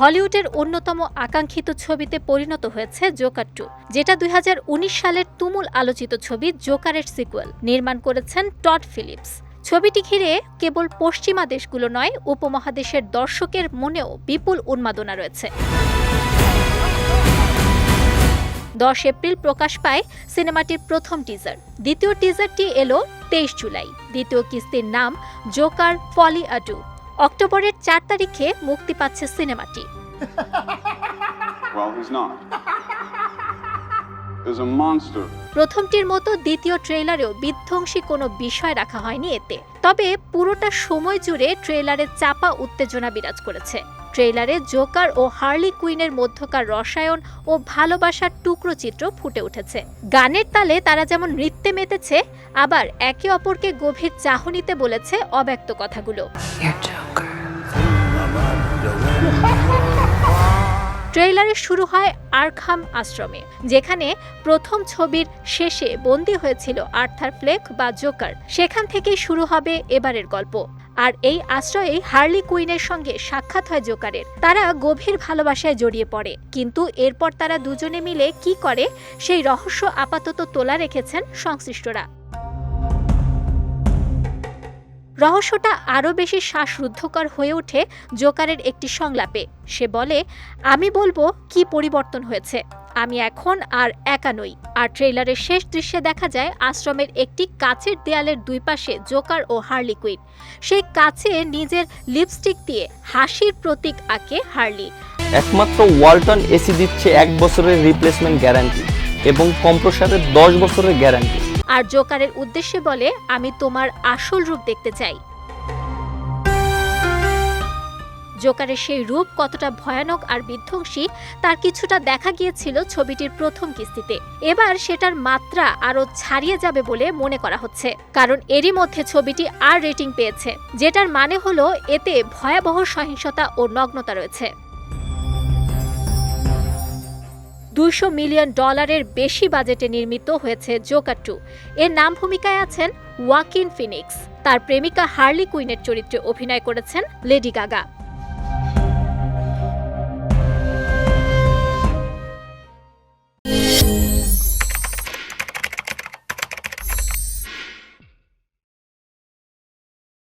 হলিউডের অন্যতম আকাঙ্ক্ষিত ছবিতে পরিণত হয়েছে জোকার টু, যেটা দুই হাজার উনিশ সালের তুমুল আলোচিত ছবি জোকারের সিকুয়েল নির্মাণ করেছেন টড ফিলিপস। ছবিটি ঘিরে কেবল পশ্চিমা দেশগুলো নয়, উপমহাদেশের দর্শকের মনেও বিপুল উন্মাদনা রয়েছে। দশ এপ্রিল প্রকাশ পায় সিনেমাটির প্রথম টিজার দ্বিতীয় টিজারটি এলো তেইশ জুলাই। দ্বিতীয় কিস্তির নাম জোকার ফলি আডু অক্টোবরের চার তারিখে মুক্তি পাচ্ছে সিনেমাটি. প্রথমটির মতো দ্বিতীয় ট্রেলারেও বিধ্বংসী কোনো বিষয় রাখা হয়নি এতে। তবে পুরোটা সময় জুড়ে ট্রেলারে চাপা উত্তেজনা বিরাজ করেছে। ট্রেলারে জোকার ও হার্লি কুইনের মধ্যকার রসায়ন ও ভালোবাসার টুকরো চিত্র ফুটে উঠেছে। গানের তালে তারা যেমন নৃত্যে মেতেছে আবার একে অপরকে গভীর চাহনিতে বলেছে অব্যক্ত কথাগুলো। ট্রেইলারে শুরু হয় আরখাম আশ্রমে যেখানে প্রথম ছবির শেষে বন্দী হয়েছিল আর্থার ফ্লেক বা জোকার। সেখান থেকেই শুরু হবে এবারের গল্প। আর এই আশ্রয়েই হার্লি কুইনের সঙ্গে সাক্ষাৎ হয় জোকারের। তারা গভীর ভালোবাসায় জড়িয়ে পড়ে। কিন্তু এরপর তারা দুজনে মিলে কি করে, সেই রহস্য আপাতত তোলা রেখেছেন সংশ্লিষ্টরা। রহস্যটা আরও বেশি শ্বাসরুদ্ধকর হয়ে ওঠে জোকারের একটি সংলাপে। সে বলে, আমি বলব কি পরিবর্তন হয়েছে? আমি এখন আর একা নই। আর ট্রেলারের শেষ দৃশ্যে দেখা যায় আশ্রমের একটি কাচের দেয়ালের দুই পাশে জোকার ও হার্লি কুইন। সেই কাছে নিজের লিপস্টিক দিয়ে হাসির প্রতীক আঁকে হার্লি। একমাত্র ওয়ালটন এসি দিচ্ছে এক বছরের রিপ্লেসমেন্ট গ্যারান্টি এবং কম্প্রসারের দশ বছরের গ্যারান্টি। আর জোকারের উদ্দেশ্যে বলে আমি তোমার আসল রূপ দেখতে চাই। জোকারের সেই রূপ কতটা ভয়ানক আর বিধ্বংসী, তার কিছুটা দেখা গিয়েছিল ছবিটির প্রথম কিস্তিতে। এবার সেটার মাত্রা আরও ছাড়িয়ে যাবে বলে মনে করা হচ্ছে। কারণ এরই মধ্যে ছবিটি আর রেটিং পেয়েছে, যেটার মানে হলো এতে ভয়াবহ সহিংসতা ও নগ্নতা রয়েছে। দুইশো মিলিয়ন ডলারের বেশি বাজেটে নির্মিত হয়েছে জোকার টু। এর নাম ভূমিকায় আছেন ওয়াকিন ফিনিক্স। তার প্রেমিকা হার্লি কুইনের চরিত্রে অভিনয় করেছেন লেডি গাগা।